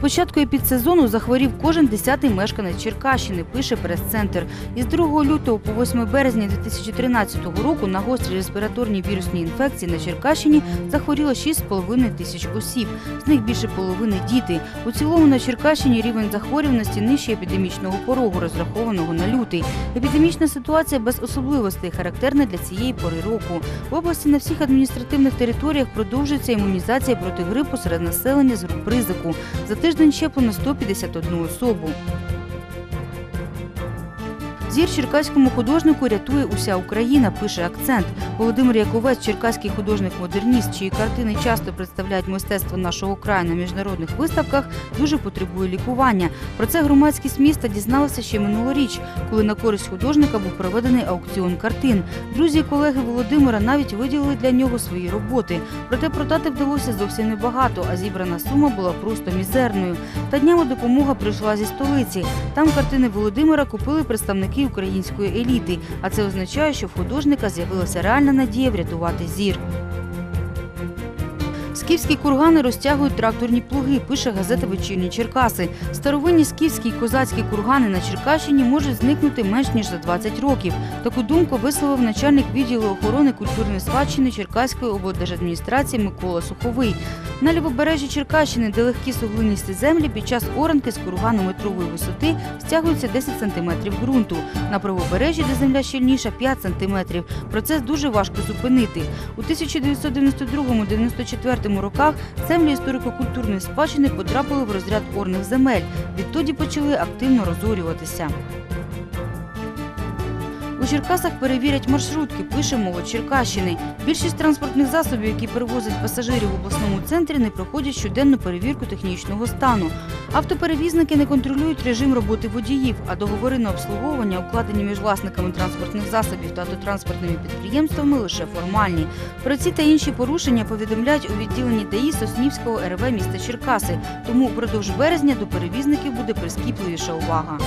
початку епідсезону захворів кожен десятий мешканець Черкащини, пише прес-центр. Із 2 лютого по 8 березня 2013 року на гострі респіраторні вірусні інфекції на Черкащині захворіло 6,5 тисяч осіб. З них більше половини діти. У цілому на Черкащині рівень захворюваності нижче епідемічного порогу, розрахованого на лютий. Епідемічна ситуація без особливостей характерна для цієї пори року. В області на всіх адміністративних територіях продовжується імунізація проти грипу серед населення з груп ризику. За тиждень щеплено 151 особу. Зір черкаському художнику рятує уся Україна, пише акцент. Володимир Яковець, черкаський художник-модерніст, чиї картини часто представляють мистецтво нашого краю на міжнародних виставках, дуже потребує лікування. Про це громадськість міста дізналася ще минулоріч, коли на користь художника був проведений аукціон картин. Друзі і колеги Володимира навіть виділили для нього свої роботи. Проте продати вдалося зовсім небагато, а зібрана сума була просто мізерною. Та днями допомога прийшла зі столиці. Там картини Володимира купили представники української еліти. А це означає, що в художника з'явилася реальна надія врятувати зір. Скіфські кургани розтягують тракторні плуги, пише газета Вечірні Черкаси. Старовинні скіфські й козацькі кургани на Черкащині можуть зникнути менш ніж за 20 років. Таку думку висловив начальник відділу охорони культурної спадщини Черкаської облдержадміністрації Микола Суховий. На лівобережжі Черкащини, де легкі суглиністі землі, під час оранки з кургану метрової висоти стягується 10 сантиметрів ґрунту. На правобережжі, де земля щільніша, 5 сантиметрів. Процес дуже важко зупинити. У 1992-94 роках землі історико-культурної спадщини потрапили в розряд орних земель. Відтоді почали активно розорюватися. Черкасах перевірять маршрутки, пише молодь Черкащини. Більшість транспортних засобів, які перевозять пасажирів в обласному центрі, не проходять щоденну перевірку технічного стану. Автоперевізники не контролюють режим роботи водіїв, а договори на обслуговування, укладені між власниками транспортних засобів та автотранспортними підприємствами, лише формальні. Про ці та інші порушення повідомляють у відділенні ДАІ Соснівського РВ міста Черкаси. Тому впродовж березня до перевізників буде прискіпливіша увага.